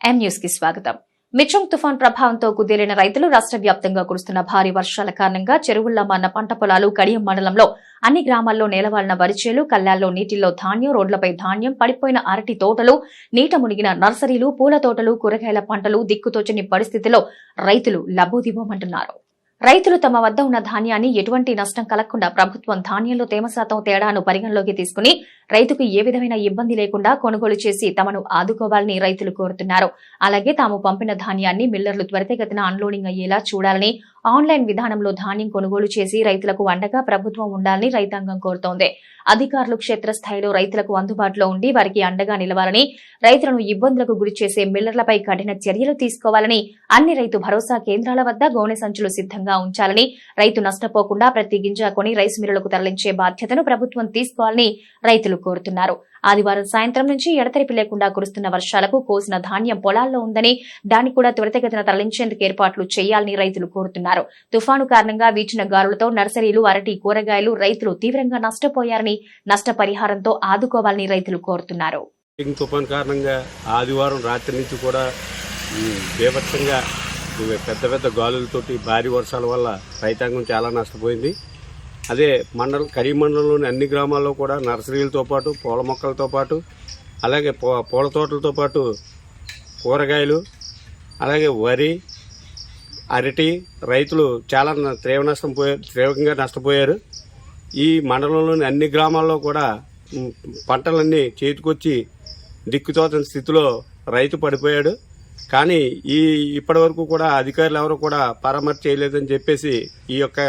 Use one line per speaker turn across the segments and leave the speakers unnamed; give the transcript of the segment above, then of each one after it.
ఎం న్యూస్కి స్వాగతం. మిచంగ్ తుఫాన్ ప్రభావంతో కుదేలిన రైతులు రాష్ట్ర వ్యాప్తంగా కురుస్తున్న భారీ వర్షాల కారణంగా చెరువుల్లో మారిన పంట పొలాలు కడియం మండలంలో అన్ని గ్రామాల్లో నేలవాలిన వరిచేలు కల్లాల్లో నీటిల్లో ధాన్యం రోడ్లపై ధాన్యం పడిపోయిన అరటి తోటలు నీట మునిగిన నర్సరీలు పూల తోటలు కూరగాయల పంటలు దిక్కుతోచని పరిస్థితిలో రైతులు లబోదిబోమంటున్నారు. రైతులు తమ వద్ద ఉన్న ధాన్యాన్ని ఎటువంటి నష్టం కలగకుండా ప్రభుత్వం ధాన్యంలో తేమ శాతం తేడాను పరిగణలోకి తీసుకుని రైతుకు ఏ విధమైన ఇబ్బంది లేకుండా కొనుగోలు చేసి తమను ఆదుకోవాలని రైతులు కోరుతున్నారు. అలాగే తాము పంపిన ధాన్యాన్ని మిల్లర్లు త్వరితగతిన అన్లోడింగ్ అయ్యేలా చూడాలని ఆన్లైన్ విధానంలో ధాన్యం కొనుగోలు చేసి రైతులకు అండగా ప్రభుత్వం ఉండాలని రైతాంగం కోరుతోంది. అధికారులు క్షేత్రస్థాయిలో రైతులకు అందుబాటులో ఉండి వారికి అండగా నిలవాలని రైతులను ఇబ్బందులకు గురి చేసే మిల్లర్లపై కఠిన చర్యలు తీసుకోవాలని అన్ని రైతు భరోసా కేంద్రాల వద్ద గోనె సంచులు సిద్ధంగా ఉంచాలని రైతు నష్టపోకుండా ప్రతి గింజ కొని రైస్ మిల్లులకు తరలించే బాధ్యతను ప్రభుత్వం తీసుకోవాలని రైతులు కోరుతున్నారు. ఆదివారం సాయంత్రం నుంచి ఎడతెరిపి లేకుండా కురుస్తున్న వర్షాలకు కోసిన ధాన్యం పొలాల్లో ఉందని దాన్ని కూడా త్వరితగతిన తరలించేందుకు ఏర్పాట్లు చేయాలని రైతులు కోరుతున్నారు. తుఫాను కారణంగా వీచిన గాలులతో నర్సరీలు అరటి కూరగాయలు రైతులు తీవ్రంగా నష్టపోయారని నష్టపరిహారంతో ఆదుకోవాలని రైతులు కోరుతున్నారు.
తుఫాన్ కారణంగా ఆదివారం రాత్రి నుంచి కూడా బీభత్సంగా పెద్ద పెద్ద గాలులతోటి భారీ వర్షాల వల్ల రైతాంగం చాలా నష్టపోయింది. అదే మండలం కరీ మండలంలోని అన్ని గ్రామాల్లో కూడా నర్సరీలతో పాటు పూల మొక్కలతో పాటు అలాగే పూ- పూల తోటలతో పాటు కూరగాయలు అలాగే వరి అరటి రైతులు చాలా న- తీవ్ర నష్టం పోయారు తీవ్రంగా నష్టపోయారు. ఈ మండలంలోని అన్ని గ్రామాల్లో కూడా పంటలన్నీ చేతికొచ్చి దిక్కుతోచని స్థితిలో రైతు పడిపోయాడు. కానీ ఈ ఇప్పటి వరకు కూడా అధికారులు ఎవరు కూడా పరామర్శ చేయలేదని చెప్పేసి ఈ యొక్క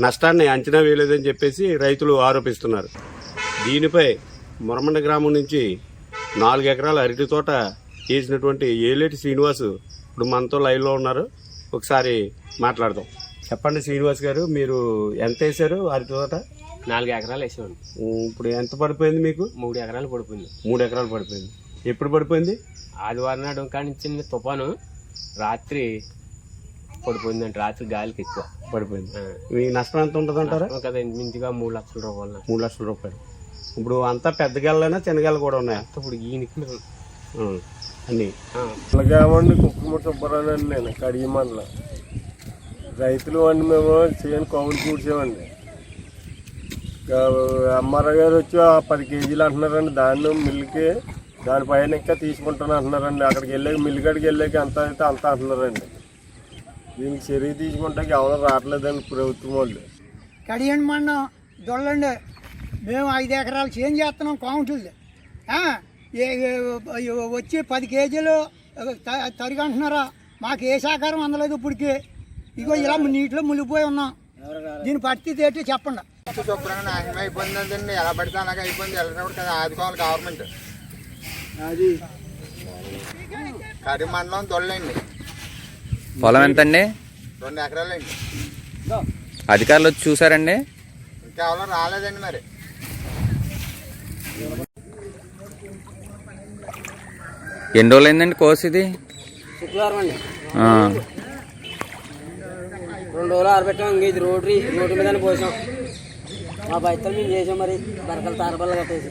నష్టాన్ని అంచనా వేయలేదని చెప్పేసి రైతులు ఆరోపిస్తున్నారు. దీనిపై మురమండ గ్రామం నుంచి నాలుగు ఎకరాల అరటి తోట వేసినటువంటి ఏలేటి శ్రీనివాస్ ఇప్పుడు మనతో లైవ్లో ఉన్నారు. ఒకసారి మాట్లాడదాం. చెప్పండి శ్రీనివాస్ గారు మీరు ఎంత వేశారు అరటి తోట?
నాలుగు ఎకరాలు
ఉమ్, ఇప్పుడు ఎంత పడిపోయింది మీకు?
మూడు ఎకరాలు పడిపోయింది.
మూడు ఎకరాలు పడిపోయింది. ఎప్పుడు పడిపోయింది?
ఆదివారం నాడు కానిచ్చిన తుఫాను. రాత్రి పడిపోయిందండి రాత్రి గాలికి ఎక్కువ
పడిపోయింది. మీ నష్టం ఎంత ఉంటుంది అంటారా?
కదా ఇంచుమించుగా మూడు లక్షల రూపాయలు.
మూడు లక్షల రూపాయలు. ఇప్పుడు అంతా పెద్ద గెలైనా చిన్న గెల కూడా ఉన్నాయా?
ఇప్పుడు ఈయనకి
అన్ని.
ఆ,
అలాగేమండి కుక్కుమ సుబ్బరావు అండి నేను కడిగి మండలం రైతులు అండి మేము చేయని కౌలు కూర్చామండి అమ్మారావు గారు వచ్చి ఆ పది కేజీలు అంటున్నారండి. దాన్ని మిల్లుకి దానిపైన ఇంకా తీసుకుంటాను అంటున్నారండి. అక్కడికి వెళ్ళాక మిల్లు కాడికి వెళ్ళాక ఎంత అయితే అంత అంటున్నారండి. దీనికి చర్య తీసుకుంటాక ఎవరు రావట్లేదండి ప్రభుత్వం వాళ్ళు.
కడియండి మండం దొల్లండి మేము ఐదు ఎకరాలు చేంజ్ చేస్తున్నాం కౌంటుంది వచ్చి పది కేజీలు తరిగంటున్నారా మాకు ఏ సహకారం అందలేదు ఇప్పటికి. ఇగో ఇలా నీటిలో మునిగిపోయి ఉన్నాం. దీని పరిస్థితి ఏంటి చెప్పండి.
శుభ్రంగా నాశనం అయిపోయిందండి. ఎలా పడితే అలాగే అయిపోయింది. వెళ్ళినప్పుడు కదా ఆదుకోవాలి గవర్నమెంట్.
అది.
కరి మండలం దొల్లండి.
పొలం ఎంతండి?
రెండు ఎకరాలండి.
అధికారులు వచ్చి చూసారండి?
ఇంకెవరో రాలేదండి మరి.
ఎన్ని రోజులు అయిందండి కోర్స్ ఇది?
శుక్రవారం అండి. రెండు రోజులు ఆరబెట్టాం ఇంక ఇది రోడ్డు రోడ్డు మీద పోసాం. మా బయటలు మేము చేసాం మరి బరకలు తారబల్ల కట్టేసి.